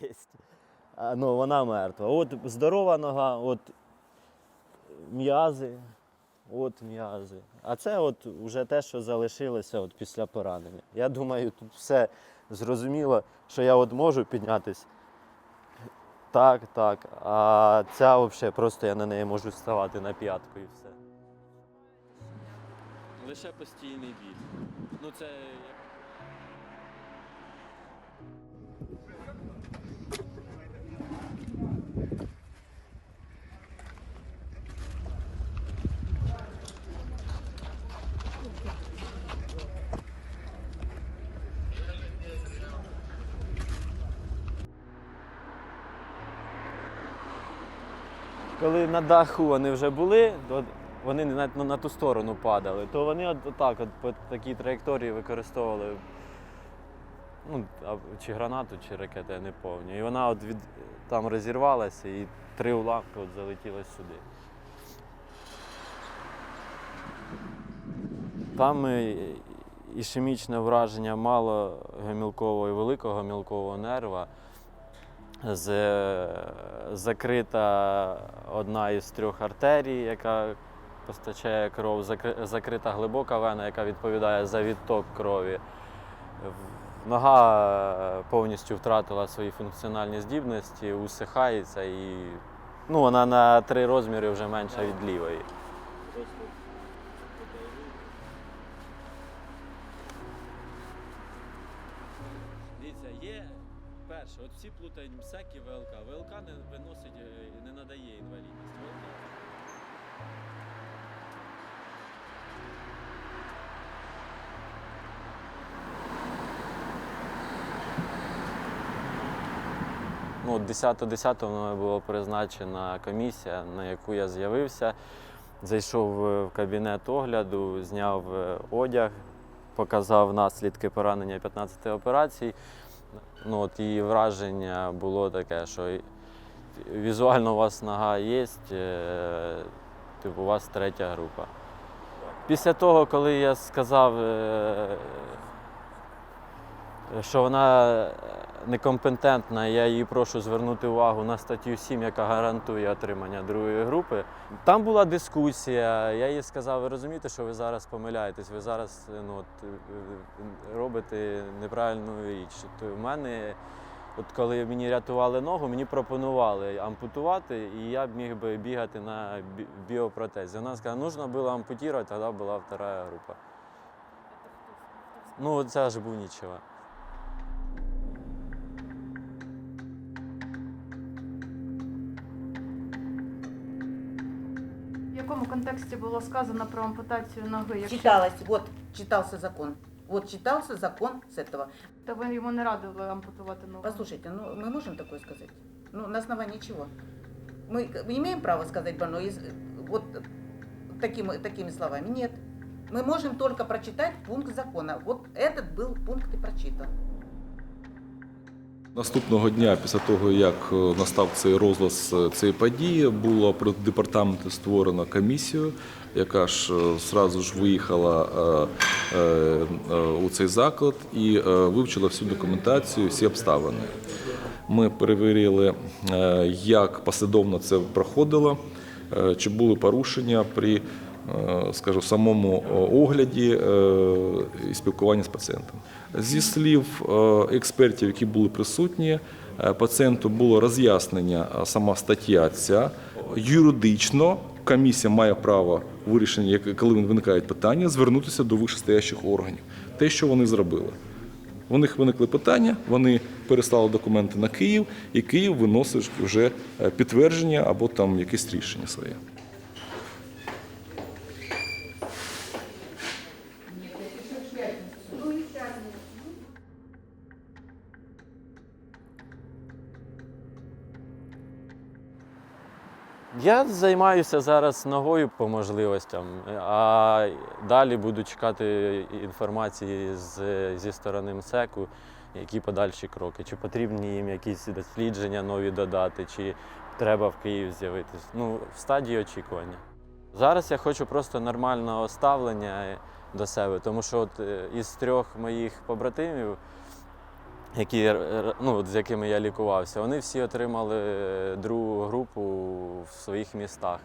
є. Ну, вона мертва. От здорова нога, от м'язи, от м'язи. А це от вже те, що залишилося от після поранення. Я думаю, тут все зрозуміло, що я от можу піднятись. Так, так. А ця взагалі просто я на неї можу ставати на п'ятку і все. Лише постійний біль. Ну це коли на даху вони вже були, то вони на, на, на ту сторону падали, то вони от, отак, от, по такій траєкторії використовували ну, чи гранату, чи ракету, я не пам'ятаю. І вона от від, там розірвалася і три уламки от залетіли сюди. Там ішемічне враження малогомілкового і великого мілкового нерва. З, закрита одна із трьох артерій, яка постачає кров, закрита глибока вена, яка відповідає за відток крові. Нога повністю втратила свої функціональні здібності, усихається і ну, вона на три розміри вже менша від лівої. Дивіться, є перше, от всі плутають МСЕК і ВЛК. ВЛК не виносить, е, не надає інвалідність. ВЛК Ну, 10-10 мною була призначена комісія, на яку я з'явився. Зайшов в кабінет огляду, зняв е, одяг, показав наслідки поранення 15 операцій. Ну, от її враження було таке, що візуально у вас нога є, е, типу, у вас третя група. Після того, коли я сказав, е, що вона некомпетентна, я її прошу звернути увагу на статтю 7, яка гарантує отримання другої групи. Там була дискусія. Я їй сказав, ви розумієте, що ви зараз помиляєтесь, ви зараз ну, от, е, е, робите неправильну річ. То в мене, от коли мені рятували ногу, мені пропонували ампутувати, і я б міг би бігати на біопротезі. Вона сказала, нужно було ампутувати, тоді була вторая група. Ну, це ж був нічого. Якому контексті було сказано про ампутацію ноги? Якщо Читалось, вот, читался закон. Вот читался закон с этого. та ви йому не радили ампутувати ногу? Послушайте, ну мы можем такое сказать? Ну, на основании чего? Мы, имеем право сказать больной из- вот таким, такими словами? Нет. Мы можем только прочитать пункт закона. Вот этот был пункт и прочитан. Наступного дня, після того, як е, настав цей розголос е, цієї події, було при департаменті створено комісію, яка ж е, зразу ж виїхала у цей заклад і вивчила всю документацію, всі обставини. Ми перевірили, як послідовно це проходило, чи були порушення при скажу, самому е, огляді е, і спілкуванні з пацієнтом. Зі слів е, експертів, які були присутні, е, пацієнту було роз'яснення сама стаття ця. Юридично комісія має право вирішення, коли виникають питання, звернутися до вищестоящих органів. Те, що вони зробили. У них виникли питання, вони переслали документи на Київ, і Київ виносить вже е, підтвердження або там якесь рішення своє. Я займаюся зараз ногою по можливостям, а далі буду чекати інформації з, зі сторони МСЕКу, які подальші кроки, чи потрібні їм якісь дослідження нові додати, чи треба в Київ з'явитись. Ну, в стадії очікування. Зараз я хочу просто нормального ставлення до себе, тому що от е, із трьох моїх побратимів які, е, ну, з якими я лікувався, вони всі отримали другу групу в своїх містах.